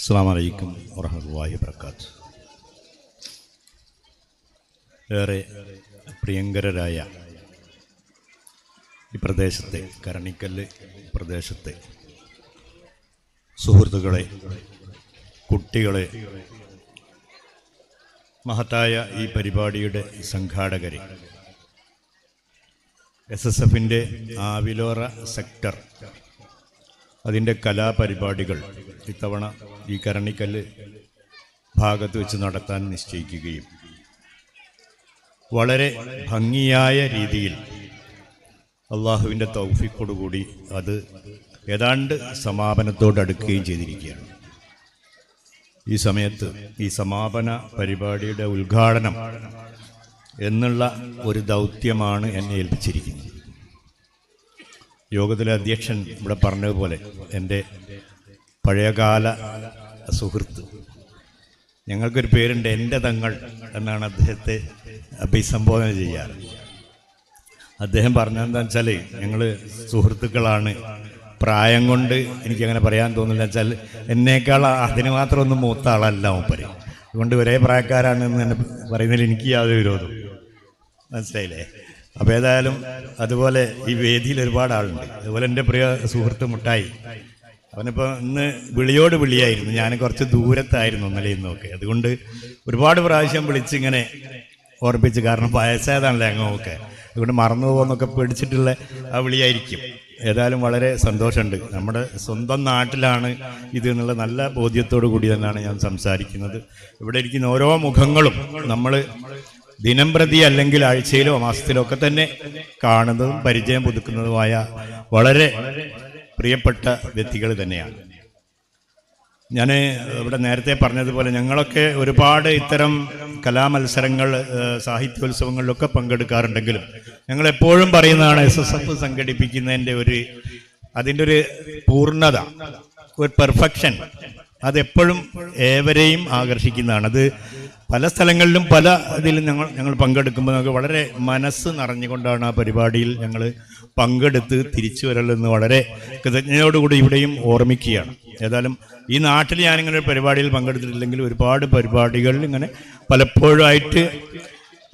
അസ്സാം വലൈക്കും വറഹമുല്ലാഹി വർക്കാത്ത് ഏറെ പ്രിയങ്കരരായ ഈ പ്രദേശത്തെ കരണിക്കല്ല് പ്രദേശത്തെ സുഹൃത്തുക്കളെ കുട്ടികളെ മഹത്തായ ഈ പരിപാടിയുടെ സംഘാടകരെ എസ് എസ് എഫിന്റെ ആവിലോറ സെക്ടർ അതിന്റെ കലാപരിപാടികൾ ഇത്തവണ ഈ കരണിക്കല്ല് ഭാഗത്ത് വെച്ച് നടത്താൻ നിശ്ചയിക്കുകയും വളരെ ഭംഗിയായ രീതിയിൽ അള്ളാഹുവിന്റെ തൗഫിക്കോടുകൂടി അത് ഏതാണ്ട് സമാപനത്തോടടുക്കുകയും ചെയ്തിരിക്കുകയാണ്. ഈ സമയത്ത് ഈ സമാപന പരിപാടിയുടെ ഉദ്ഘാടനം എന്നുള്ള ഒരു ദൗത്യമാണ് എന്നെ ഏൽപ്പിച്ചിരിക്കുന്നത്. യോഗത്തിലെ അധ്യക്ഷൻ ഇവിടെ പറഞ്ഞതുപോലെ എന്റെ പഴയകാല സുഹൃത്ത്. ഞങ്ങൾക്കൊരു പേരുണ്ട് എന്റെ തങ്ങൾ എന്നാണ് അദ്ദേഹത്തെ അഭിസംബോധന ചെയ്യാറ്. അദ്ദേഹം പറഞ്ഞതെന്താ വെച്ചാൽ ഞങ്ങൾ സുഹൃത്തുക്കളാണ്. പ്രായം കൊണ്ട് എനിക്കങ്ങനെ പറയാൻ തോന്നില്ല വെച്ചാൽ എന്നേക്കാൾ അതിന് മാത്രം ഒന്നും മൂത്ത ആളല്ല മൂപ്പര്. അതുകൊണ്ട് ഒരേ പ്രായക്കാരാണ് എന്ന് തന്നെ പറയുന്നതിൽ എനിക്ക് യാതൊരു വിരോധം മനസ്സിലായില്ലേ? അപ്പോൾ ഏതായാലും അതുപോലെ ഈ വേദിയിൽ ഒരുപാട് ആളുണ്ട്. അതുപോലെ എന്റെ പ്രിയ സുഹൃത്ത് മുട്ടായി. അവനിപ്പോൾ ഇന്ന് വിളിയോട് വിളിയായിരുന്നു. ഞാൻ കുറച്ച് ദൂരത്തായിരുന്നു ഇന്നലെ ഇന്നൊക്കെ അതുകൊണ്ട് ഒരുപാട് പ്രാവശ്യം വിളിച്ചിങ്ങനെ ഓർപ്പിച്ച് കാരണം വയസ്സായതാണല്ലേ അങ്ങൊക്കെ. അതുകൊണ്ട് മറന്നു പോകുന്നൊക്കെ പേടിച്ചിട്ടുള്ള ആ വിളിയായിരിക്കും. ഏതായാലും വളരെ സന്തോഷമുണ്ട്. നമ്മുടെ സ്വന്തം നാട്ടിലാണ് ഇത് എന്നുള്ള നല്ല ബോധ്യത്തോടു കൂടി തന്നെയാണ് ഞാൻ സംസാരിക്കുന്നത്. ഇവിടെ ഇരിക്കുന്ന ഓരോ മുഖങ്ങളും നമ്മൾ ദിനം പ്രതി അല്ലെങ്കിൽ ആഴ്ചയിലോ മാസത്തിലോ ഒക്കെ തന്നെ കാണുന്നതും പരിചയം പുതുക്കുന്നതുമായ വളരെ പ്രിയപ്പെട്ട വ്യക്തികൾ തന്നെയാണ്. ഞാൻ ഇവിടെ നേരത്തെ പറഞ്ഞതുപോലെ ഞങ്ങളൊക്കെ ഒരുപാട് ഇത്തരം കലാമത്സരങ്ങൾ സാഹിത്യോത്സവങ്ങളിലൊക്കെ പങ്കെടുക്കാറുണ്ടെങ്കിലും ഞങ്ങൾ എപ്പോഴും പറയുന്നതാണ് എസ് എസ് എഫ് സംഘടിപ്പിക്കുന്നതിന്റെ ഒരു അതിന്റെ ഒരു പൂർണത ഒരു പെർഫെക്ഷൻ അതെപ്പോഴും ഏവരെയും ആകർഷിക്കുന്നതാണ്. അത് പല സ്ഥലങ്ങളിലും പല ഇതിലും ഞങ്ങൾ ഞങ്ങൾ പങ്കെടുക്കുമ്പോൾ നമുക്ക് വളരെ മനസ്സ് നിറഞ്ഞുകൊണ്ടാണ് ആ പരിപാടിയിൽ ഞങ്ങൾ പങ്കെടുത്ത് തിരിച്ചു വരലെന്ന് വളരെ കൃതജ്ഞതയോടുകൂടി ഇവിടെയും ഓർമ്മിക്കുകയാണ്. ഏതായാലും ഈ നാട്ടിൽ ഞാനിങ്ങനെ പരിപാടിയിൽ പങ്കെടുത്തിട്ടില്ലെങ്കിൽ ഒരുപാട് പരിപാടികളിൽ ഇങ്ങനെ പലപ്പോഴായിട്ട്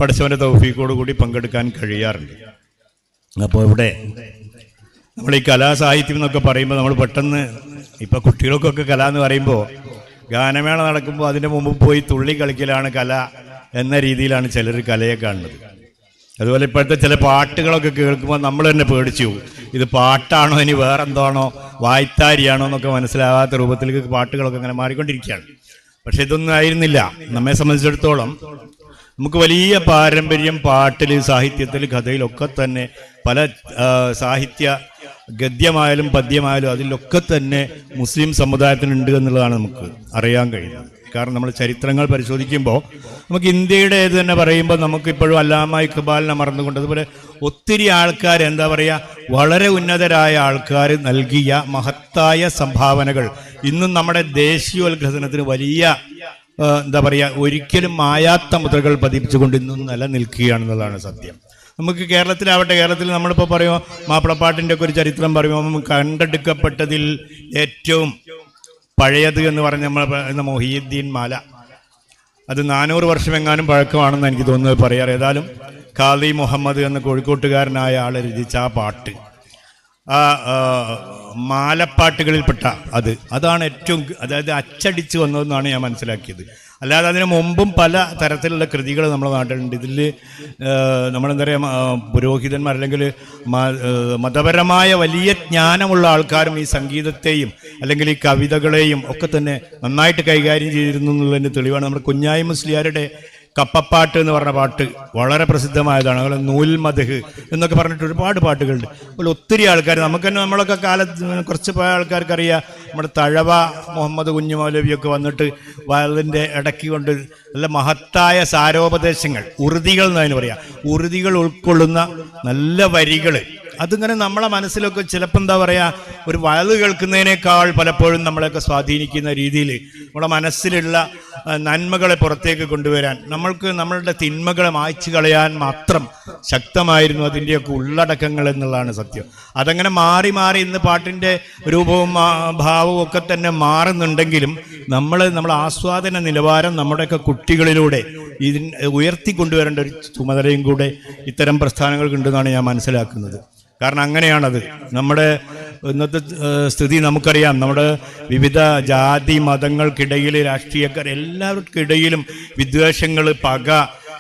പഠിച്ചവന്റെ തൗഫീക്കോട് കൂടി പങ്കെടുക്കാൻ കഴിയാറുണ്ട്. അപ്പോൾ ഇവിടെ നമ്മൾ ഈ കലാസാഹിത്യം എന്നൊക്കെ പറയുമ്പോൾ നമ്മൾ പെട്ടെന്ന് ഇപ്പം കുട്ടികൾക്കൊക്കെ കല എന്ന് പറയുമ്പോൾ ഗാനമേള നടക്കുമ്പോൾ അതിന്റെ മുമ്പ് പോയി തുള്ളി കളിക്കലാണ് കല എന്ന രീതിയിലാണ് ചിലർ കലയെ കാണുന്നത്. അതുപോലെ ഇപ്പോഴത്തെ ചില പാട്ടുകളൊക്കെ കേൾക്കുമ്പോൾ നമ്മൾ തന്നെ പേടിച്ചു ഇത് പാട്ടാണോ ഇനി വേറെന്താണോ? വായ്ത്താരിയാണോ എന്നൊക്കെ മനസ്സിലാവാത്ത രൂപത്തിലേക്ക് പാട്ടുകളൊക്കെ അങ്ങനെ മാറിക്കൊണ്ടിരിക്കുകയാണ്. പക്ഷെ ഇതൊന്നും ആയിരുന്നില്ല. നമ്മെ സംബന്ധിച്ചിടത്തോളം നമുക്ക് വലിയ പാരമ്പര്യം പാട്ടിൽ സാഹിത്യത്തിൽ കഥയിലൊക്കെ തന്നെ പല സാഹിത്യ ഗദ്യമായാലും പദ്യമായാലും അതിലൊക്കെ തന്നെ മുസ്ലിം സമുദായത്തിനുണ്ട് എന്നുള്ളതാണ് നമുക്ക് അറിയാൻ കഴിയുന്നത്. കാരണം നമ്മൾ ചരിത്രങ്ങൾ പരിശോധിക്കുമ്പോൾ നമുക്ക് ഇന്ത്യയുടെ ഇത് തന്നെ പറയുമ്പോൾ നമുക്കിപ്പോഴും അല്ലാമ ഇഖ്ബാലിനെ മറന്നുകൊണ്ട് അതുപോലെ ഒത്തിരി ആൾക്കാർ എന്താ പറയുക വളരെ ഉന്നതരായ ആൾക്കാർ നൽകിയ മഹത്തായ സംഭാവനകൾ. ഇന്നും നമ്മുടെ ദേശീയോത്ഘനത്തിന് വലിയ എന്താ പറയുക ഒരിക്കലും മായാത്ത മുദ്രകൾ പതിപ്പിച്ചുകൊണ്ട് ഇന്നും നിലനിൽക്കുകയാണെന്നുള്ളതാണ് സത്യം. നമുക്ക് കേരളത്തിലാവട്ടെ കേരളത്തിൽ നമ്മളിപ്പോൾ പറയുമോ മാപ്പിളപ്പാട്ടിന്റെ ഒക്കെ ഒരു ചരിത്രം നമുക്ക് കണ്ടെടുക്കപ്പെട്ടതിൽ ഏറ്റവും പഴയത് എന്ന് പറഞ്ഞ നമ്മൾ മൊഹീദ്ദീൻ മാല. അത് നാനൂറ് വർഷമെങ്ങാനും പഴക്കമാണെന്ന് എനിക്ക് തോന്നുന്നത് പറയാറ്. ഏതായാലും ഖാദി മുഹമ്മദ് എന്ന കോഴിക്കോട്ടുകാരനായ ആൾ രചിച്ച ആ പാട്ട്. ആ, മാലപ്പാട്ടുകളിൽപ്പെട്ട അത്. അതാണ് ഏറ്റവും അതായത് അച്ചടിച്ച് വന്നതെന്നാണ് ഞാൻ മനസ്സിലാക്കിയത്. അല്ലാതെ അതിനു മുമ്പും പല തരത്തിലുള്ള കൃതികൾ നമ്മുടെ നാട്ടിലുണ്ട്. ഇതിൽ നമ്മളെന്താ പറയുക പുരോഹിതന്മാർ അല്ലെങ്കിൽ മതപരമായ വലിയ ജ്ഞാനമുള്ള ആൾക്കാരും ഈ സംഗീതത്തെയും അല്ലെങ്കിൽ ഈ കവിതകളെയും ഒക്കെ തന്നെ നന്നായിട്ട് കൈകാര്യം ചെയ്തിരുന്നു എന്നുള്ളതിന്റെ തെളിവാണ്. നമ്മുടെ കുഞ്ഞായി മുസ്ലിയാരുടെ കപ്പപ്പാട്ട് എന്ന് പറഞ്ഞ പാട്ട് വളരെ പ്രസിദ്ധമായതാണ്. അതുപോലെ നൂൽ മദഹ് എന്നൊക്കെ പറഞ്ഞിട്ട് ഒരുപാട് പാട്ടുകളുണ്ട്. അതുപോലെ ഒത്തിരി ആൾക്കാർ നമുക്ക് തന്നെ നമ്മളൊക്കെ കാലത്ത് കുറച്ച് പോയ ആൾക്കാർക്ക് അറിയാം നമ്മുടെ തഴവ മുഹമ്മദ് കുഞ്ഞു മൗലവിയൊക്കെ വന്നിട്ട് വയലിന്റെ ഇടയ്ക്ക് കൊണ്ട് നല്ല മഹത്തായ സാരോപദേശങ്ങൾ ഉറുതികൾ എന്ന് അതിന് പറയാം. ഉറുതികൾ ഉൾക്കൊള്ളുന്ന നല്ല വരികൾ അതിങ്ങനെ നമ്മളെ മനസ്സിലൊക്കെ ചിലപ്പോൾ എന്താ പറയുക ഒരു വയൽ കേൾക്കുന്നതിനേക്കാൾ പലപ്പോഴും നമ്മളെയൊക്കെ സ്വാധീനിക്കുന്ന രീതിയിൽ നമ്മുടെ മനസ്സിലുള്ള നന്മകളെ പുറത്തേക്ക് കൊണ്ടുവരാൻ. നമ്മൾക്ക് നമ്മളുടെ തിന്മകളെ മായ്ച്ചു കളയാൻ മാത്രം ശക്തമായിരുന്നു അതിന്റെയൊക്കെ ഉള്ളടക്കങ്ങൾ എന്നുള്ളതാണ് സത്യം. അതങ്ങനെ മാറി മാറി ഇന്ന് പാട്ടിന്റെ രൂപവും ഭാവവും ഒക്കെ തന്നെ മാറുന്നുണ്ടെങ്കിലും നമ്മൾ നമ്മുടെ ആസ്വാദന നിലവാരം നമ്മുടെയൊക്കെ കുട്ടികളിലൂടെ ഇതിന് ഉയർത്തിക്കൊണ്ടുവരേണ്ട ഒരു ചുമതലയും കൂടെ ഇത്തരം പ്രസ്ഥാനങ്ങൾക്കുണ്ടെന്നാണ് ഞാൻ മനസ്സിലാക്കുന്നത്. കാരണം അങ്ങനെയാണത്. നമ്മുടെ ഇന്നത്തെ സ്ഥിതി നമുക്കറിയാം. നമ്മുടെ വിവിധ ജാതി മതങ്ങൾക്കിടയിൽ രാഷ്ട്രീയക്കാർ എല്ലാവർക്കിടയിലും വിദ്വേഷങ്ങൾ പക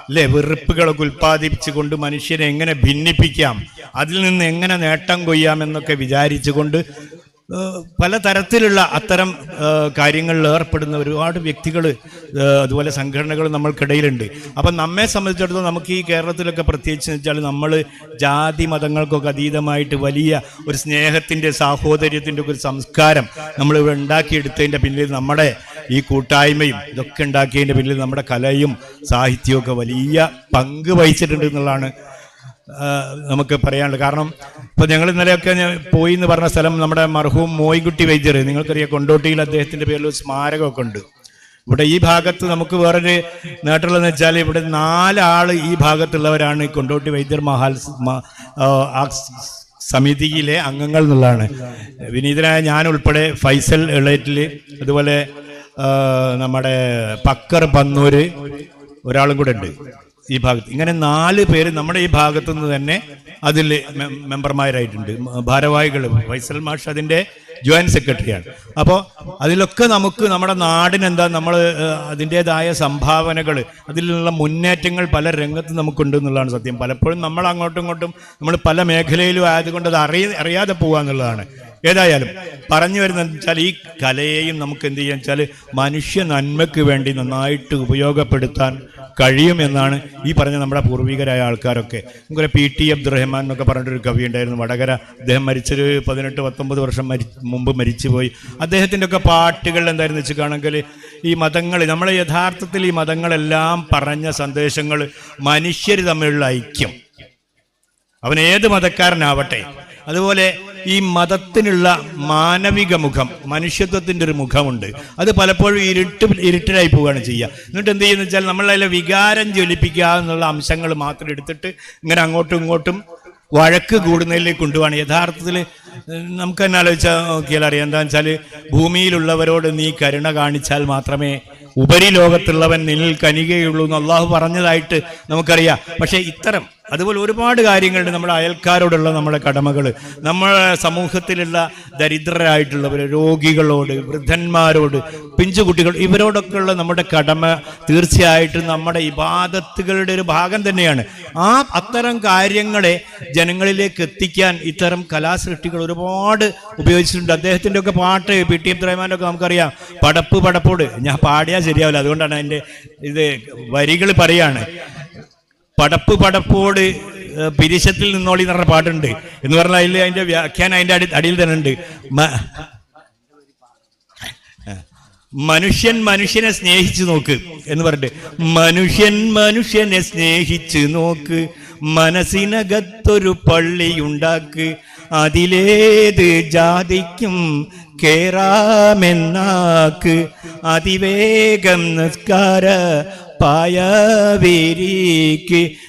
അല്ലെ വെറുപ്പുകളൊക്കെ ഉൽപ്പാദിപ്പിച്ചുകൊണ്ട് മനുഷ്യനെ എങ്ങനെ ഭിന്നിപ്പിക്കാം? അതിൽ നിന്ന് എങ്ങനെ നേട്ടം കൊയ്യാം എന്നൊക്കെ വിചാരിച്ചുകൊണ്ട് പലതരത്തിലുള്ള അത്തരം കാര്യങ്ങളിൽ ഏർപ്പെടുന്ന ഒരുപാട് വ്യക്തികൾ അതുപോലെ സംഘടനകൾ നമ്മൾക്കിടയിലുണ്ട്. അപ്പം നമ്മെ സംബന്ധിച്ചിടത്തോളം നമുക്ക് ഈ കേരളത്തിലൊക്കെ പ്രത്യേകിച്ച് വെച്ചാൽ നമ്മൾ ജാതി മതങ്ങൾക്കൊക്കെ അതീതമായിട്ട് വലിയ ഒരു സ്നേഹത്തിന്റെ സാഹോദര്യത്തിന്റെ ഒരു സംസ്കാരം നമ്മൾ ഇവിടെ ഉണ്ടാക്കിയെടുത്തതിന്റെ പിന്നിൽ നമ്മുടെ ഈ കൂട്ടായ്മയും ഇതൊക്കെ ഉണ്ടാക്കിയതിന്റെ പിന്നിൽ നമ്മുടെ കലയും സാഹിത്യവും ഒക്കെ വലിയ പങ്ക് വഹിച്ചിട്ടുണ്ട് എന്നുള്ളതാണ് നമുക്ക് പറയാനുള്ളത്. കാരണം ഇപ്പൊ ഞങ്ങൾ ഇന്നലെയൊക്കെ പോയി എന്ന് പറഞ്ഞ സ്ഥലം നമ്മുടെ മർഹൂം മോയിൻകുട്ടി വൈദ്യർ നിങ്ങൾക്കറിയാം കൊണ്ടോട്ടിയിൽ അദ്ദേഹത്തിന്റെ പേരിൽ ഒരു സ്മാരകമൊക്കെ ഉണ്ട്. ഇവിടെ ഈ ഭാഗത്ത് നമുക്ക് വേറൊരു നേട്ടമുള്ളതെന്ന് വെച്ചാൽ ഇവിടെ നാലാൾ ഈ ഭാഗത്തുള്ളവരാണ് ഈ കൊണ്ടോട്ടി വൈദ്യർ മഹാൽ ആ, സമിതിയിലെ അംഗങ്ങൾ എന്നുള്ളതാണ്. വിനീതനായ ഞാൻ ഉൾപ്പെടെ ഫൈസൽ എളേറ്റിൽ അതുപോലെ നമ്മുടെ പക്കർ പന്നൂര് ഒരാളും കൂടെ ഉണ്ട്. ഈ ഭാഗത്ത്. ഇങ്ങനെ നാല് പേര് നമ്മുടെ ഈ ഭാഗത്തു നിന്ന് തന്നെ അതിൽ മെമ്പർമാരായിട്ടുണ്ട്. ഭാരവാഹികൾ ഫൈസൽ മാഷ് അതിന്റെ ജോയിന്റ് സെക്രട്ടറിയാണ്. അപ്പോൾ അതിലൊക്കെ നമുക്ക് നമ്മുടെ നാടിനെന്താ നമ്മൾ അതിന്റെതായ സംഭാവനകൾ അതിലുള്ള മുന്നേറ്റങ്ങൾ പല രംഗത്ത് നമുക്കുണ്ട് എന്നുള്ളതാണ് സത്യം. പലപ്പോഴും നമ്മൾ അങ്ങോട്ടും ഇങ്ങോട്ടും നമ്മൾ പല മേഖലയിലും ആയതുകൊണ്ട് അത് അറിയ അറിയാതെ പോകുക എന്നുള്ളതാണ്. ഏതായാലും പറഞ്ഞു വരുന്നത് വെച്ചാൽ ഈ കലയെയും നമുക്ക് എന്ത് ചെയ്യാൻ വെച്ചാൽ മനുഷ്യ നന്മയ്ക്ക് വേണ്ടി നന്നായിട്ട് ഉപയോഗപ്പെടുത്താൻ കഴിയും എന്നാണ് ഈ പറഞ്ഞ നമ്മുടെ പൂർവികരായ ആൾക്കാരൊക്കെ. നമുക്കൊരു പി ടി അബ്ദുറഹ്മാൻ എന്നൊക്കെ പറഞ്ഞിട്ടൊരു കവി ഉണ്ടായിരുന്നു. വടകര അദ്ദേഹം മരിച്ചൊരു പതിനെട്ട് പത്തൊമ്പത് വർഷം മരി മുമ്പ് മരിച്ചുപോയി. അദ്ദേഹത്തിന്റെ ഒക്കെ പാട്ടുകൾ എന്തായിരുന്നു വെച്ച് കാണെങ്കിൽ ഈ മതങ്ങൾ നമ്മളെ യഥാർത്ഥത്തിൽ ഈ മതങ്ങളെല്ലാം പറഞ്ഞ സന്ദേശങ്ങൾ മനുഷ്യർ തമ്മിലുള്ള ഐക്യം. അവൻ ഏത് മതക്കാരനാവട്ടെ. അതുപോലെ ഈ മതത്തിനുള്ള മാനവിക മുഖം മനുഷ്യത്വത്തിന്റെ ഒരു മുഖമുണ്ട്. അത് പലപ്പോഴും ഇരുട്ട് ഇരുട്ടിലായി പോവുകയാണ് ചെയ്യുക. എന്നിട്ട് എന്ത് ചെയ്യുന്ന വെച്ചാൽ നമ്മളതിലെ വികാരം ജ്വലിപ്പിക്കുക എന്നുള്ള അംശങ്ങൾ മാത്രം എടുത്തിട്ട് ഇങ്ങനെ അങ്ങോട്ടും ഇങ്ങോട്ടും വഴക്ക് കൂടുന്നതിലേക്ക് കൊണ്ടുപോവാണ് യഥാർത്ഥത്തിൽ നമുക്ക് തന്നെ ആലോചിച്ചാൽ നോക്കിയാൽ അറിയാം. എന്താ വെച്ചാൽ ഭൂമിയിലുള്ളവരോട് നീ കരുണ കാണിച്ചാൽ മാത്രമേ ഉപരിലോകത്തുള്ളവൻ നിന്നിൽ കനികയുള്ളൂ എന്ന് അള്ളാഹു പറഞ്ഞതായിട്ട് നമുക്കറിയാം. പക്ഷേ ഇത്തരം അതുപോലെ ഒരുപാട് കാര്യങ്ങളുണ്ട് നമ്മുടെ അയൽക്കാരോടുള്ള നമ്മുടെ കടമകൾ നമ്മുടെ സമൂഹത്തിലുള്ള ദരിദ്രരായിട്ടുള്ളവർ രോഗികളോട് വൃദ്ധന്മാരോട് പിഞ്ചുകുട്ടികൾ ഇവരോടൊക്കെയുള്ള നമ്മുടെ കടമ തീർച്ചയായിട്ടും നമ്മുടെ ഇബാദത്തുകളുടെ ഒരു ഭാഗം തന്നെയാണ്. ആ അത്തരം കാര്യങ്ങളെ ജനങ്ങളിലേക്ക് എത്തിക്കാൻ ഇത്തരം കലാസൃഷ്ടികൾ ഒരുപാട് ഉപയോഗിച്ചിട്ടുണ്ട്. അദ്ദേഹത്തിന്റെ ഒക്കെ പാട്ട് പി. ടി. അബ്ദുറഹ്മാന്റെ ഒക്കെ നമുക്കറിയാം. പടപ്പ് പടപ്പോട്. ഞാൻ പാടിയാൽ ശരിയാവില്ല. അതുകൊണ്ടാണ് എന്റെ ഇത് വരികൾ പറയാണ്. പടപ്പ് പടപ്പോട് പിരിശത്തിൽ നിന്നോളി എന്ന് പറഞ്ഞ പാട്ടുണ്ട്. എന്ന് പറഞ്ഞാൽ അതിൽ അതിന്റെ വ്യാഖ്യാനം അതിന്റെ അടി അടിയിൽ തന്നെ ഉണ്ട്. മനുഷ്യൻ മനുഷ്യനെ സ്നേഹിച്ചു നോക്ക് എന്ന് പറഞ്ഞിട്ട്. മനുഷ്യൻ മനുഷ്യനെ സ്നേഹിച്ചു നോക്ക്. മനസ്സിനകത്തൊരു പള്ളിയുണ്ടാക്ക് അതിലേത് ജാതിക്കും കേറാമെന്നാക്ക്. അതിവേഗം നിസ്കാര പായവിരിക്ക്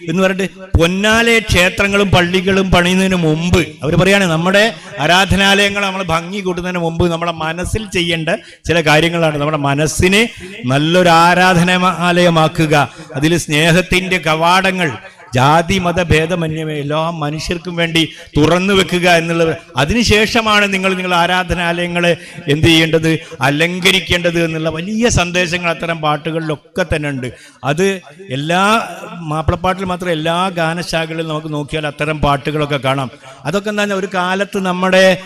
എന്ന് പറഞ്ഞിട്ട് പൊന്നാലെ ക്ഷേത്രങ്ങളും പള്ളികളും പണിയുന്നതിന് മുമ്പ് അവർ പറയാണ് നമ്മുടെ ആരാധനാലയങ്ങൾ നമ്മൾ ഭംഗി കൂട്ടുന്നതിന് മുമ്പ് നമ്മുടെ മനസ്സിൽ ചെയ്യേണ്ട ചില കാര്യങ്ങളാണ്. നമ്മുടെ മനസ്സിനെ നല്ലൊരു ആരാധനാലയമാക്കുക. അതിൽ സ്നേഹത്തിന്റെ കവാടങ്ങൾ ജാതി മത ഭേദമന്യമേ എല്ലാ മനുഷ്യർക്കും വേണ്ടി തുറന്നു വെക്കുക എന്നുള്ളത്. അതിനുശേഷമാണ് നിങ്ങൾ നിങ്ങൾ ആരാധനാലയങ്ങളെ എന്ത് ചെയ്യേണ്ടത്? അലങ്കരിക്കേണ്ടത് എന്നുള്ള വലിയ സന്ദേശങ്ങൾ അത്തരം പാട്ടുകളിലൊക്കെ തന്നെ ഉണ്ട്. അത് എല്ലാ മാപ്പിളപ്പാട്ടിൽ മാത്രം എല്ലാ ഗാനശാഖകളിലും നമുക്ക് നോക്കിയാൽ അത്തരം പാട്ടുകളൊക്കെ കാണാം. അതൊക്കെ എന്താ ഒരു കാലത്ത് നമ്മുടെ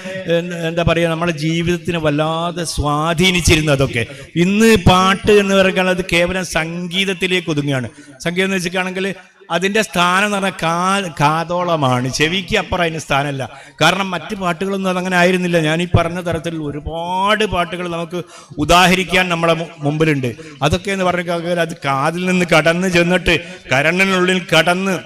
എന്താ പറയുക നമ്മുടെ ജീവിതത്തിന് വല്ലാതെ സ്വാധീനിച്ചിരുന്നു അതൊക്കെ. ഇന്ന് പാട്ട് എന്ന് പറയുന്നത് കേവലം സംഗീതത്തിലേക്ക് ഒതുങ്ങുകയാണ്. സംഗീതം എന്ന് വെച്ചിട്ടാണെങ്കിൽ അതിന്റെ സ്ഥാനം എന്ന് പറഞ്ഞാൽ കാ കാതോളമാണ്. ചെവിക്ക് അപ്പുറം അതിന് സ്ഥാനമല്ല. കാരണം മറ്റ് പാട്ടുകളൊന്നും അതങ്ങനെ ആയിരുന്നില്ല. ഞാൻ ഈ പറഞ്ഞ തരത്തിൽ ഒരുപാട് പാട്ടുകൾ നമുക്ക് ഉദാഹരിക്കാൻ നമ്മുടെ മുമ്പിലുണ്ട്. അതൊക്കെ എന്ന് പറഞ്ഞാൽ അത് കാതിൽ നിന്ന് കടന്ന് ചെന്നിട്ട് കരണിനുള്ളിൽ കടന്ന്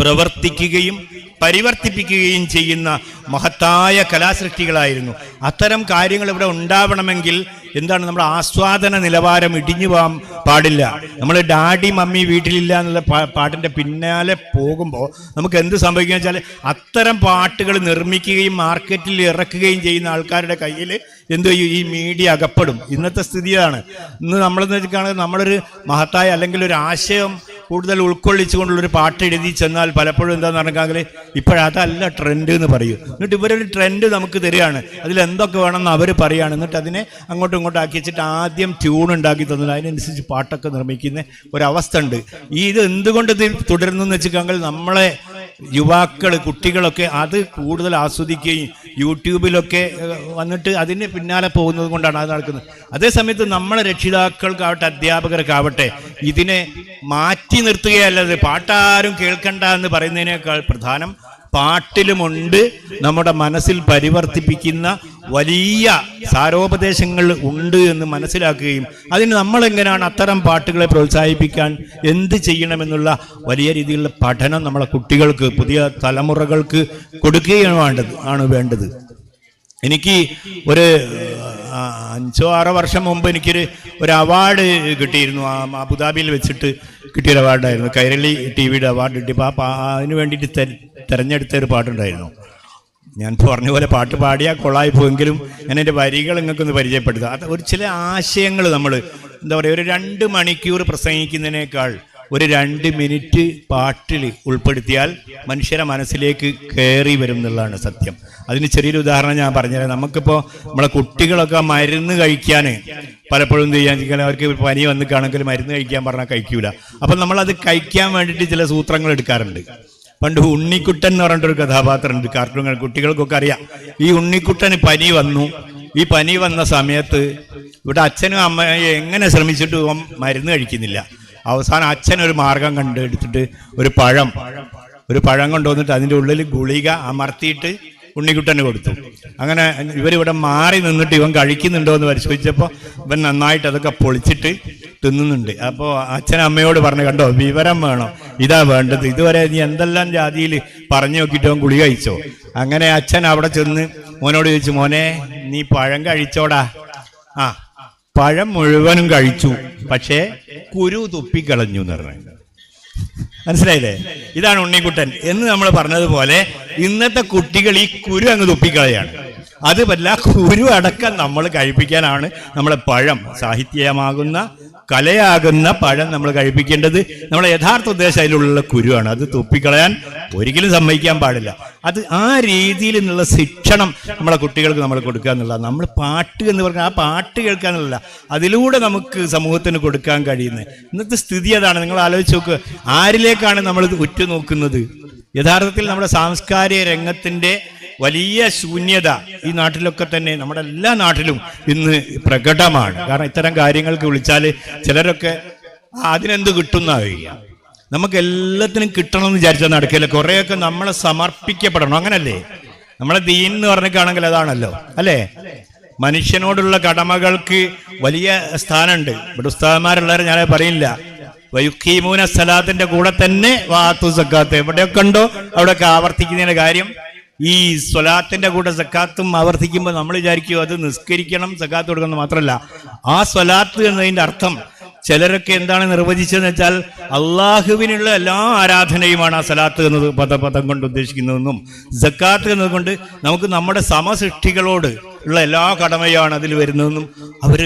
പ്രവർത്തിക്കുകയും പരിവർത്തിപ്പിക്കുകയും ചെയ്യുന്ന മഹത്തായ കലാസൃഷ്ടികളായിരുന്നു. അത്തരം കാര്യങ്ങൾ ഇവിടെ ഉണ്ടാവണമെങ്കിൽ എന്താണ് നമ്മുടെ ആസ്വാദന നിലവാരം ഇടിഞ്ഞു പോകാൻ പാടില്ല. നമ്മൾ ഡാഡി മമ്മി വീട്ടിലില്ല എന്നുള്ള പാട്ടിന്റെ പിന്നാലെ പോകുമ്പോൾ നമുക്ക് എന്ത് സംഭവിക്കുക വെച്ചാൽ അത്തരം പാട്ടുകൾ നിർമ്മിക്കുകയും മാർക്കറ്റിൽ ഇറക്കുകയും ചെയ്യുന്ന ആൾക്കാരുടെ കയ്യിൽ എന്ത് ഈ മീഡിയ അകപ്പെടും. ഇന്നത്തെ സ്ഥിതിയാണ് ഇന്ന് നമ്മളെന്ന് വെച്ചിട്ടാണെങ്കിൽ നമ്മളൊരു മഹത്തായ അല്ലെങ്കിൽ ഒരു ആശയം കൂടുതൽ ഉൾക്കൊള്ളിച്ചുകൊണ്ടുള്ളൊരു പാട്ട് എഴുതി ചെന്നാൽ പലപ്പോഴും എന്താന്ന് പറഞ്ഞാൽ ഇപ്പോഴതല്ല ട്രെൻഡ് എന്ന് പറയും. എന്നിട്ട് ഇവരൊരു ട്രെൻഡ് നമുക്ക് തരികയാണ്. അതിൽ എന്തൊക്കെ വേണമെന്ന് അവർ പറയുകയാണ് എന്നിട്ട് അതിനെ അങ്ങോട്ടും ഇങ്ങോട്ടും ആക്കി വെച്ചിട്ട് ആദ്യം ട്യൂൺ ഉണ്ടാക്കി തന്നത് അതിനനുസരിച്ച് പാട്ടൊക്കെ നിർമ്മിക്കുന്ന ഒരവസ്ഥ ഉണ്ട്. ഇത് എന്തുകൊണ്ട് ഇത് തുടരുന്നു എന്ന് നമ്മളെ യുവാക്കൾ കുട്ടികളൊക്കെ അത് കൂടുതൽ ആസ്വദിക്കുകയും യൂട്യൂബിലൊക്കെ വന്നിട്ട് അതിന് പിന്നാലെ പോകുന്നത് കൊണ്ടാണ് അത് നടക്കുന്നത്. അതേസമയത്ത് നമ്മളെ രക്ഷിതാക്കൾക്കാവട്ടെ അധ്യാപകർക്കാവട്ടെ ഇതിനെ മാറ്റി നിർത്തുകയല്ലത് പാട്ടാരും കേൾക്കണ്ട എന്ന് പറയുന്നതിനേക്കാൾ പ്രധാനം പാട്ടിലുമുണ്ട് നമ്മുടെ മനസ്സിൽ പരിവർത്തിപ്പിക്കുന്ന വലിയ സാരോപദേശങ്ങൾ ഉണ്ട് എന്ന് മനസ്സിലാക്കുകയും അതിന് നമ്മളെങ്ങനെയാണ് അത്തരം പാട്ടുകളെ പ്രോത്സാഹിപ്പിക്കാൻ എന്ത് ചെയ്യണമെന്നുള്ള വലിയ രീതിയിലുള്ള പഠനം നമ്മളെ കുട്ടികൾക്ക് പുതിയ തലമുറകൾക്ക് കൊടുക്കുകയാണ് വേണ്ടത് ആണ് വേണ്ടത്. എനിക്ക് ഒരു അഞ്ചോ ആറോ വർഷം മുമ്പ് എനിക്കൊരു ഒരു അവാർഡ് കിട്ടിയിരുന്നു. അബുദാബിയിൽ വെച്ചിട്ട് കിട്ടിയൊരു അവാർഡായിരുന്നു. കൈരളി ടി വിയുടെ അവാർഡ് കിട്ടിയപ്പോൾ ആ അതിന് വേണ്ടിയിട്ട് തിരഞ്ഞെടുത്ത ഒരു പാട്ടുണ്ടായിരുന്നു. ഞാൻ പറഞ്ഞ പോലെ പാട്ട് പാടിയാൽ കൊള്ളായി പോയെങ്കിലും ഞാൻ എന്റെ വരികൾ നിങ്ങൾക്കൊന്ന് പരിചയപ്പെടുത്തുക അത് ഒരു ചില ആശയങ്ങൾ നമ്മൾ എന്താ പറയുക ഒരു രണ്ട് മണിക്കൂർ പ്രസംഗിക്കുന്നതിനേക്കാൾ ഒരു രണ്ട് മിനിറ്റ് പാട്ടിൽ ഉൾപ്പെടുത്തിയാൽ മനുഷ്യരെ മനസ്സിലേക്ക് കയറി വരും എന്നുള്ളതാണ് സത്യം. അതിന് ചെറിയൊരു ഉദാഹരണം ഞാൻ പറഞ്ഞുതരാം. നമുക്കിപ്പോൾ നമ്മളെ കുട്ടികളൊക്കെ മരുന്ന് കഴിക്കാൻ പലപ്പോഴും എന്ത് ചെയ്യാൻ അവർക്ക് പനി വന്നിട്ടാണെങ്കിൽ മരുന്ന് കഴിക്കാൻ പറഞ്ഞാൽ കഴിക്കൂല. അപ്പം നമ്മളത് കഴിക്കാൻ വേണ്ടിയിട്ട് ചില സൂത്രങ്ങൾ എടുക്കാറുണ്ട്. പണ്ട് ഉണ്ണിക്കുട്ടൻ എന്ന് പറഞ്ഞിട്ടൊരു കഥാപാത്രമുണ്ട് കാർട്ടൂൺ കുട്ടികൾക്കൊക്കെ അറിയാം. ഈ ഉണ്ണിക്കുട്ടന് പനി വന്നു. ഈ പനി വന്ന സമയത്ത് ഇവിടെ അച്ഛനും അമ്മയും എങ്ങനെ ശ്രമിച്ചിട്ട് മരുന്ന് കഴിക്കുന്നില്ല. അവസാനം അച്ഛൻ ഒരു മാർഗം കണ്ടെടുത്തിട്ട് ഒരു പഴം ഒരു പഴം കൊണ്ടുവന്നിട്ട് അതിന്റെ ഉള്ളിൽ ഗുളിക അമർത്തിയിട്ട് ഉണ്ണിക്കുട്ടന് കൊടുത്തു. അങ്ങനെ ഇവരിവിടെ മാറി നിന്നിട്ട് ഇവൻ കഴിക്കുന്നുണ്ടോ എന്ന് പരിശോധിച്ചപ്പോൾ ഇവൻ നന്നായിട്ട് അതൊക്കെ പൊളിച്ചിട്ട് തിന്നുന്നുണ്ട്. അപ്പോൾ അച്ഛൻ അമ്മയോട് പറഞ്ഞു കണ്ടോ വിവരം വേണം. ഇതാ വേണ്ടത്. ഇതുവരെ നീ എന്തെല്ലാം ജാതിയിൽ പറഞ്ഞു നോക്കിയിട്ട് അവൻ ഗുളി കഴിച്ചോ? അങ്ങനെ അച്ഛൻ അവിടെ ചെന്ന് മോനോട് ചോദിച്ചു മോനെ നീ പഴം കഴിച്ചോടാ. ആ പഴം മുഴുവനും കഴിച്ചു. പക്ഷേ കുരു തുപ്പിക്കളഞ്ഞു എന്ന് പറഞ്ഞു. മനസ്സിലായില്ലേ? ഇതാണ് ഉണ്ണിക്കുട്ടൻ. എന്ന് നമ്മൾ പറഞ്ഞതുപോലെ ഇന്നത്തെ കുട്ടികൾ ഈ കുരു അങ്ങ് തുപ്പിക്കളയാണ്. അതുമല്ല കുരു അടക്കം നമ്മൾ കഴിപ്പിക്കാനാണ് നമ്മളെ പഴം സാഹിത്യമാകുന്ന കലയാകുന്ന പഴം നമ്മൾ കഴിപ്പിക്കേണ്ടത് നമ്മളെ യഥാർത്ഥ ഉദ്ദേശം അതിലുള്ള കുരുവാണ്. അത് തൊപ്പിക്കളയാൻ ഒരിക്കലും സമ്മതിക്കാൻ പാടില്ല. അത് ആ രീതിയിൽ നിന്നുള്ള ശിക്ഷണം നമ്മളെ കുട്ടികൾക്ക് നമ്മൾ കൊടുക്കുക എന്നുള്ള നമ്മൾ പാട്ട് എന്ന് പറഞ്ഞാൽ ആ പാട്ട് കേൾക്കുക എന്നുള്ള അതിലൂടെ നമുക്ക് സമൂഹത്തിന് കൊടുക്കാൻ കഴിയുന്നത്. ഇന്നത്തെ സ്ഥിതി അതാണ്. നിങ്ങൾ ആലോചിച്ച് നോക്കുക ആരിലേക്കാണ് നമ്മൾ ഉറ്റുനോക്കുന്നത്? യഥാർത്ഥത്തിൽ നമ്മുടെ സാംസ്കാരിക രംഗത്തിന്റെ വലിയ ശൂന്യത ഈ നാട്ടിലൊക്കെ തന്നെ നമ്മുടെ എല്ലാ നാട്ടിലും ഇന്ന് പ്രകടമാണ്. കാരണം ഇത്തരം കാര്യങ്ങൾക്ക് വിളിച്ചാൽ ചിലരൊക്കെ "ആ, അതിനെന്ത് കിട്ടുന്ന നമുക്ക് എല്ലാത്തിനും കിട്ടണം എന്ന് വിചാരിച്ചാൽ നടക്കില്ല കുറേയൊക്കെ നമ്മളെ സമർപ്പിക്കപ്പെടണം. അങ്ങനല്ലേ? നമ്മളെ ദീൻ എന്ന് പറഞ്ഞിട്ടാണെങ്കിൽ അതാണല്ലോ. അല്ലേ? മനുഷ്യനോടുള്ള കടമകൾക്ക് വലിയ സ്ഥാനമുണ്ട്. ഇവിടെ ഉസ്താദന്മാരുള്ളവരെ ഞാൻ പറയില്ല. വൈക്കീമൂന സലാത്തിന്റെ കൂടെ തന്നെ വാത്തു സക്കാത്ത് എവിടെയൊക്കെ ഉണ്ടോ അവിടെയൊക്കെ ആവർത്തിക്കുന്നതിന്റെ കാര്യം ഈ സ്വലാത്തിന്റെ കൂടെ സക്കാത്തും ആവർത്തിക്കുമ്പോൾ നമ്മൾ വിചാരിക്കും അത് നിസ്കരിക്കണം സക്കാത്ത് കൊടുക്കണം മാത്രമല്ല ആ സ്വലാത്ത് എന്നതിന്റെ അർത്ഥം ചിലരൊക്കെ എന്താണ് നിർവചിച്ചതെന്ന് വെച്ചാൽ അള്ളാഹുവിനുള്ള എല്ലാ ആരാധനയുമാണ് ആ സലാത്ത് എന്നത് പദപദം കൊണ്ട് ഉദ്ദേശിക്കുന്നതെന്നും സക്കാത്ത് എന്നതുകൊണ്ട് നമുക്ക് നമ്മുടെ സമസൃഷ്ടികളോട് ഉള്ള എല്ലാ കടമയാണ് അതിൽ വരുന്നതെന്നും അവർ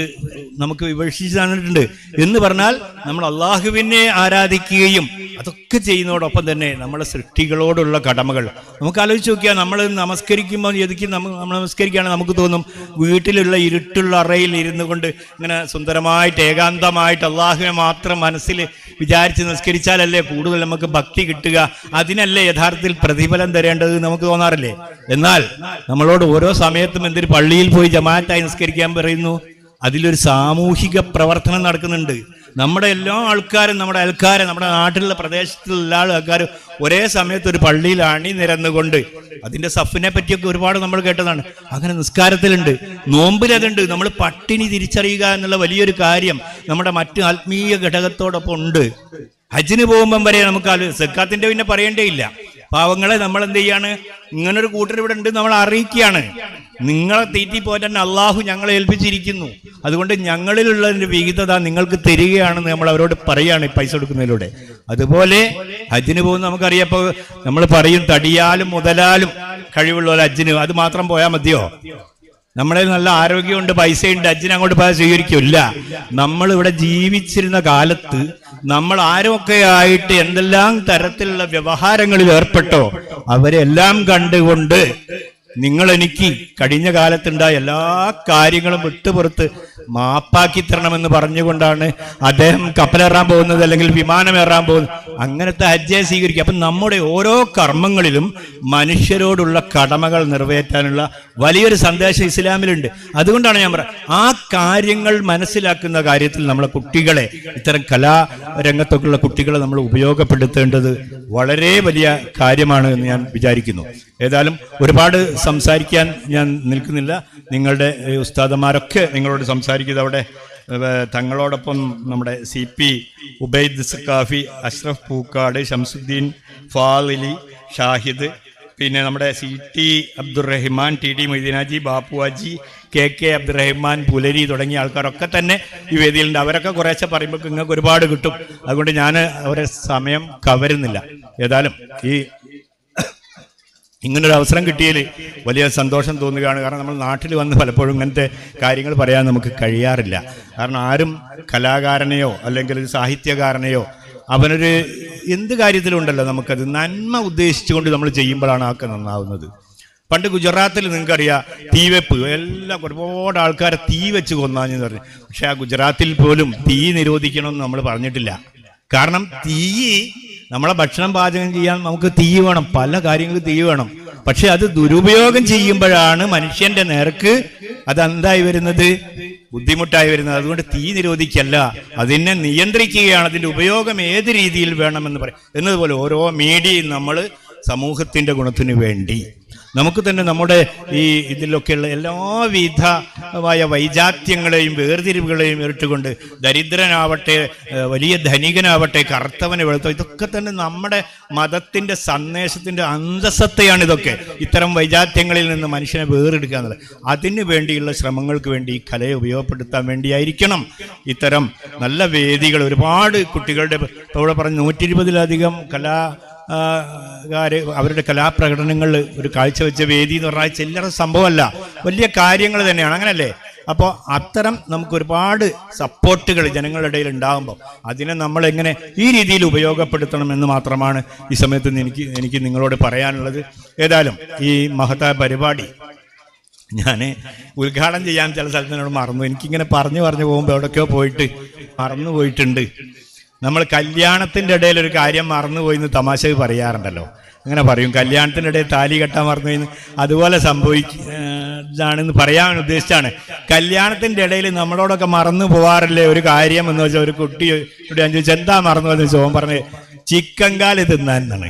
നമുക്ക് വിവക്ഷിച്ച് തന്നിട്ടുണ്ട്. എന്ന് പറഞ്ഞാൽ നമ്മൾ അള്ളാഹുവിനെ ആരാധിക്കുകയും അതൊക്കെ ചെയ്യുന്നതോടൊപ്പം തന്നെ നമ്മളെ സൃഷ്ടികളോടുള്ള കടമകൾ. നമുക്ക് ആലോചിച്ച് നോക്കിയാൽ നമ്മൾ നമസ്കരിക്കുമ്പോൾ എതിക്കും നമ്മൾ നമസ്കരിക്കുകയാണെങ്കിൽ നമുക്ക് തോന്നും. വീട്ടിലുള്ള ഇരുട്ടുള്ള അറയിൽ ഇരുന്നു കൊണ്ട് ഇങ്ങനെ സുന്ദരമായിട്ട് ഏകാന്തമായിട്ട് അള്ളാഹുവിനെ മാത്രം മനസ്സിൽ വിചാരിച്ച് നമസ്കരിച്ചാലല്ലേ കൂടുതൽ നമുക്ക് ഭക്തി കിട്ടുക? അതിനല്ലേ യഥാർത്ഥത്തിൽ പ്രതിഫലം തരേണ്ടത് നമുക്ക് തോന്നാറില്ലേ? എന്നാൽ നമ്മളോട് ഓരോ സമയത്തും എന്തൊരു പള്ളിയിൽ പോയി ജമാഅത്തായി നിസ്കരിക്കാൻ പറയുന്നു. അതിലൊരു സാമൂഹിക പ്രവർത്തനം നടക്കുന്നുണ്ട്. നമ്മുടെ എല്ലാ ആൾക്കാരും നമ്മുടെ ആൾക്കാരെ നമ്മുടെ നാട്ടിലുള്ള പ്രദേശത്തുള്ള എല്ലാ ആൾക്കാരും ഒരേ സമയത്ത് ഒരു പള്ളിയിൽ അണിനിരന്നുകൊണ്ട് അതിന്റെ സഫിനെ പറ്റിയൊക്കെ ഒരുപാട് നമ്മൾ കേട്ടതാണ്. അങ്ങനെ നിസ്കാരത്തിലുണ്ട്. നോമ്പിലതുണ്ട് നമ്മൾ പട്ടിണി തിരിച്ചറിയുക എന്നുള്ള വലിയൊരു കാര്യം നമ്മുടെ മറ്റു ആത്മീയ ഘടകത്തോടൊപ്പം ഉണ്ട്. ഹജ്ജിന് പോകുമ്പം വരെ നമുക്ക് സക്കാത്തിന്റെ പിന്നെ പറയേണ്ടേ ഇല്ല. പാവങ്ങളെ നമ്മൾ എന്ത് ചെയ്യാണ് ഇങ്ങനൊരു കൂട്ടർ ഇവിടെ ഉണ്ട് നമ്മൾ അറിയിക്കുകയാണ്. നിങ്ങളെ തീറ്റി പോറ്റാൻ അള്ളാഹു ഞങ്ങളെ ഏൽപ്പിച്ചിരിക്കുന്നു. അതുകൊണ്ട് ഞങ്ങളിലുള്ളതിന്റെ വിഹിതത നിങ്ങൾക്ക് തരികയാണെന്ന് നമ്മൾ അവരോട് പറയുകയാണ് ഈ പൈസ കൊടുക്കുന്നതിലൂടെ. അതുപോലെ ഹജ്ജിന് പോകുന്ന നമുക്കറിയാം ഇപ്പോൾ നമ്മൾ പറയും തടിയാലും മുതലാലും കഴിവുള്ള ഒരു ഹജ്ജിന്. അത് മാത്രം പോയാൽ മതിയോ? നമ്മളെ നല്ല ആരോഗ്യമുണ്ട് പൈസയുണ്ട് അച്ഛൻ അങ്ങോട്ട് പോയാൽ സ്വീകരിക്കില്ല. നമ്മൾ ഇവിടെ ജീവിച്ചിരുന്ന കാലത്ത് നമ്മൾ ആരൊക്കെ ആയിട്ട് എന്തെല്ലാം തരത്തിലുള്ള വ്യവഹാരങ്ങളിൽ ഏർപ്പെട്ടോ അവരെല്ലാം കണ്ടുകൊണ്ട് നിങ്ങൾ എനിക്ക് കഴിഞ്ഞ കാലത്തുണ്ടായ എല്ലാ കാര്യങ്ങളും വിട്ടുപുറത്ത് മാപ്പാക്കി തരണമെന്ന് പറഞ്ഞുകൊണ്ടാണ് അദ്ദേഹം കപ്പലേറാൻ പോകുന്നത് അല്ലെങ്കിൽ വിമാനം ഏറാൻ പോകുന്നത്. അങ്ങനത്തെ ഹജ്ജയെ സ്വീകരിക്കുക. അപ്പം നമ്മുടെ ഓരോ കർമ്മങ്ങളിലും മനുഷ്യരോടുള്ള കടമകൾ നിറവേറ്റാനുള്ള വലിയൊരു സന്ദേശം ഇസ്ലാമിലുണ്ട്. അതുകൊണ്ടാണ് ഞാൻ പറയുക ആ കാര്യങ്ങൾ മനസ്സിലാക്കുന്ന കാര്യത്തിൽ നമ്മളെ കുട്ടികളെ ഇത്തരം കലാരംഗത്തൊക്കെയുള്ള കുട്ടികളെ നമ്മൾ ഉപയോഗപ്പെടുത്തേണ്ടത് വളരെ വലിയ കാര്യമാണ് എന്ന് ഞാൻ വിചാരിക്കുന്നു. ഏതായാലും ഒരുപാട് സംസാരിക്കാൻ ഞാൻ നിൽക്കുന്നില്ല. നിങ്ങളുടെ ഉസ്താദന്മാരൊക്കെ നിങ്ങളോട് സംസാരിക്കുന്നത് അവിടെ. തങ്ങളോടൊപ്പം നമ്മുടെ സി പി ഉബൈദ് സക്കാഫി അഷ്റഫ് പൂക്കാട് ഷംസുദ്ദീൻ ഫാലിലി ഷാഹിദ് പിന്നെ നമ്മുടെ C T Abdurahiman T T Moideenhaji Bappuhaji K K Abdurahiman Pulari തുടങ്ങിയ ആൾക്കാരൊക്കെ തന്നെ ഈ വേദിയിലുണ്ട്. അവരൊക്കെ കുറേശ്ശെ പറയുമ്പോൾ നിങ്ങൾക്ക് ഒരുപാട് കിട്ടും. അതുകൊണ്ട് ഞാൻ അവരെ സമയം കവരുന്നില്ല. ഏതായാലും ഈ ഇങ്ങനൊരു അവസരം കിട്ടിയതിൽ വലിയ സന്തോഷം തോന്നുകയാണ്. കാരണം നമ്മൾ നാട്ടിൽ വന്ന് പലപ്പോഴും ഇങ്ങനത്തെ കാര്യങ്ങൾ പറയാൻ നമുക്ക് കഴിയാറില്ല. കാരണം ആരും കലാകാരനെയോ അല്ലെങ്കിൽ ഒരു സാഹിത്യകാരനെയോ അവനൊരു എന്ത് കാര്യത്തിലുണ്ടല്ലോ നമുക്കത് നന്മ ഉദ്ദേശിച്ചുകൊണ്ട് നമ്മൾ ചെയ്യുമ്പോഴാണ് ആൾക്ക് നന്നാവുന്നത്. പണ്ട് ഗുജറാത്തിൽ നിങ്ങൾക്കറിയാം തീവെപ്പ് എല്ലാം ഒരുപാട് ആൾക്കാരെ തീ വെച്ച് കൊന്നാഞ്ഞെന്ന് പറഞ്ഞു. പക്ഷെ ആ ഗുജറാത്തിൽ പോലും തീ നിരോധിക്കണമെന്ന് നമ്മൾ പറഞ്ഞിട്ടില്ല. കാരണം തീ നമ്മളെ ഭക്ഷണം പാചകം ചെയ്യാൻ നമുക്ക് തീ വേണം പല കാര്യങ്ങൾക്ക് തീ വേണം. പക്ഷെ അത് ദുരുപയോഗം ചെയ്യുമ്പോഴാണ് മനുഷ്യന്റെ നേർക്ക് അത് എന്തായി വരുന്നത്? ബുദ്ധിമുട്ടായി വരുന്നത്. അതുകൊണ്ട് തീ നിരോധിക്കല്ല. അതിനെ നിയന്ത്രിക്കുകയാണ്. അതിന്റെ ഉപയോഗം ഏത് രീതിയിൽ വേണമെന്ന് പറയും എന്നതുപോലെ ഓരോ മീഡിയയും നമ്മൾ സമൂഹത്തിന്റെ ഗുണത്തിന് വേണ്ടി നമുക്ക് തന്നെ നമ്മുടെ ഈ ഇതിലൊക്കെയുള്ള എല്ലാവിധമായ വൈജാത്യങ്ങളെയും വേർതിരിവുകളെയും ഇട്ടുകൊണ്ട് ദരിദ്രനാവട്ടെ വലിയ ധനികനാവട്ടെ കർത്തവനെ വെളുത്ത ഇതൊക്കെ തന്നെ നമ്മുടെ മതത്തിന്റെ സന്ദേശത്തിന്റെ അന്തസത്തയാണ് ഇതൊക്കെ. ഇത്തരം വൈജാത്യങ്ങളിൽ നിന്ന് മനുഷ്യനെ വേറെടുക്കുക എന്നുള്ളത്. അതിന് വേണ്ടിയുള്ള ശ്രമങ്ങൾക്ക് വേണ്ടി ഈ കലയെ ഉപയോഗപ്പെടുത്താൻ വേണ്ടിയായിരിക്കണം. ഇത്തരം നല്ല വേദികൾ ഒരുപാട് കുട്ടികളുടെ ഇപ്പോൾ ഇവിടെ പറഞ്ഞ് നൂറ്റി ഇരുപതിലധികം കലാ അവരുടെ കലാപ്രകടനങ്ങൾ ഒരു കാഴ്ചവെച്ച വേദി എന്ന് പറഞ്ഞാൽ ചില്ലറ സംഭവമല്ല. വലിയ കാര്യങ്ങൾ തന്നെയാണ്. അങ്ങനല്ലേ? അപ്പോൾ അത്തരം നമുക്ക് ഒരുപാട് സപ്പോർട്ടുകൾ ജനങ്ങളുടെ ഇടയിൽ ഉണ്ടാകുമ്പോൾ അതിനെ നമ്മൾ എങ്ങനെ ഈ രീതിയിൽ ഉപയോഗപ്പെടുത്തണം എന്ന് മാത്രമാണ് ഈ സമയത്ത് എനിക്ക് എനിക്ക് നിങ്ങളോട് പറയാനുള്ളത്. ഏതായാലും ഈ മഹത്തായ പരിപാടി ഞാൻ ഉദ്ഘാടനം ചെയ്യാൻ ചില സ്ഥലത്ത് എന്നോട് മറന്നു. എനിക്കിങ്ങനെ പറഞ്ഞു പറഞ്ഞു പോകുമ്പോൾ എവിടെയൊക്കെയോ പോയിട്ട് മറന്നു പോയിട്ടുണ്ട്. നമ്മൾ കല്യാണത്തിന്റെ ഇടയിൽ ഒരു കാര്യം മറന്നുപോയി എന്ന് തമാശ പറയാറുണ്ടല്ലോ. അങ്ങനെ പറയും കല്യാണത്തിന്റെ ഇടയിൽ താലി കെട്ടാൻ മറന്നുപോയി അതുപോലെ സംഭവിക്കാണെന്ന് പറയാൻ ഉദ്ദേശിച്ചാണ്. കല്യാണത്തിന്റെ ഇടയിൽ നമ്മളോടൊക്കെ മറന്നു പോവാറില്ലേ ഒരു കാര്യം എന്ന് വെച്ചാൽ ഒരു കുട്ടി ഞാൻ എന്താ മറന്നു എന്ന് ചോദിച്ചു പറഞ്ഞ് ചിക്കൻ കാൽ തിന്നാൻ എന്നാണ്.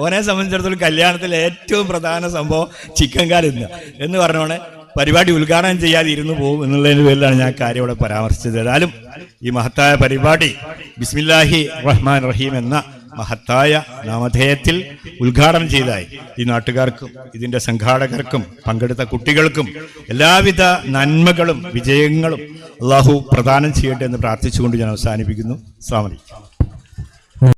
ഓനെ സംബന്ധിച്ചിടത്തോളം കല്യാണത്തിലെ ഏറ്റവും പ്രധാന സംഭവം ചിക്കൻ കാൽ തിന്നുക എന്ന് പറഞ്ഞോണെ. പരിപാടി ഉദ്ഘാടനം ചെയ്യാതെ ഇരുന്നു പോകും എന്നുള്ളതിന് പേരിലാണ് ഞാൻ കാര്യം ഇവിടെ പരാമർശിച്ചത്. ഏതായാലും ഈ മഹത്തായ പരിപാടി ബിസ്മില്ലാഹി റഹ്മാൻ റഹീം എന്ന മഹത്തായ നാമധേയത്തിൽ ഉദ്ഘാടനം ചെയ്തായി. ഈ നാട്ടുകാർക്കും ഇതിന്റെ സംഘാടകർക്കും പങ്കെടുത്ത കുട്ടികൾക്കും എല്ലാവിധ നന്മകളും വിജയങ്ങളും അള്ളാഹു പ്രദാനം ചെയ്യട്ടെ എന്ന് പ്രാർത്ഥിച്ചുകൊണ്ട് ഞാൻ അവസാനിപ്പിക്കുന്നു. സ്വാമി